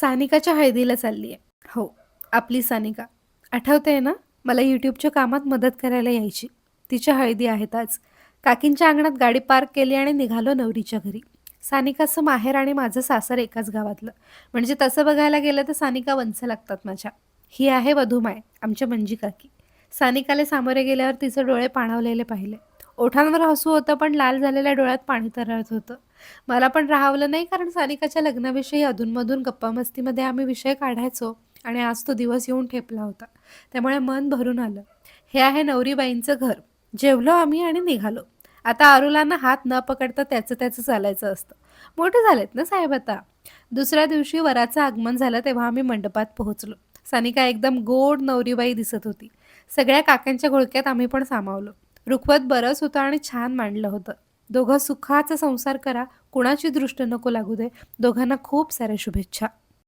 सानिकाच्या हळदीला चालली आहे हो आपली सानिका. आठवते आहे ना मला यूट्यूबच्या कामात मदत करायला यायची. तिच्या हळदी आहेत आज. काकींच्या अंगणात गाडी पार्क केली आणि निघालो नवरीच्या घरी. सानिकाचं माहेर आणि माझं सासर एकाच गावातलं. म्हणजे तसं बघायला गेलं तर सानिका वंच लागतात माझ्या. ही आहे वधुमाय आमच्या मंजी काकी. सानिकाला सामोरे गेल्यावर तिचे डोळे पाणावलेले पाहिले. ओठांवर हसू होतं पण लाल झालेल्या डोळ्यात पाणी तरळत होतं. मला पण राहावलं नाही कारण सानिकाच्या लग्नाविषयी अधूनमधून गप्पामस्तीमध्ये आम्ही विषय काढायचो आणि आज तो दिवस येऊन ठेपला होता. त्यामुळे मन भरून आलं. हे आहे नवरीबाईंचं घर. जेवलो आम्ही आणि निघालो. आता आरुलांना हात न पकडता त्याचं त्याचं चालायचं असतं. मोठे झालेत ना साहेब आता? दुसऱ्या दिवशी वराचं आगमन झालं तेव्हा आम्ही मंडपात पोहोचलो. सानिका एकदम गोड नवरीबाई दिसत होती. सगळ्या काकांच्या घोळक्यात आम्ही पण सामावलो. रुखवत बरंच होतं आणि छान मांडलं होतं. दोघं सुखाचा संसार करा कुणाची दृष्ट नको लागू दे. दोघांना खूप साऱ्या शुभेच्छा.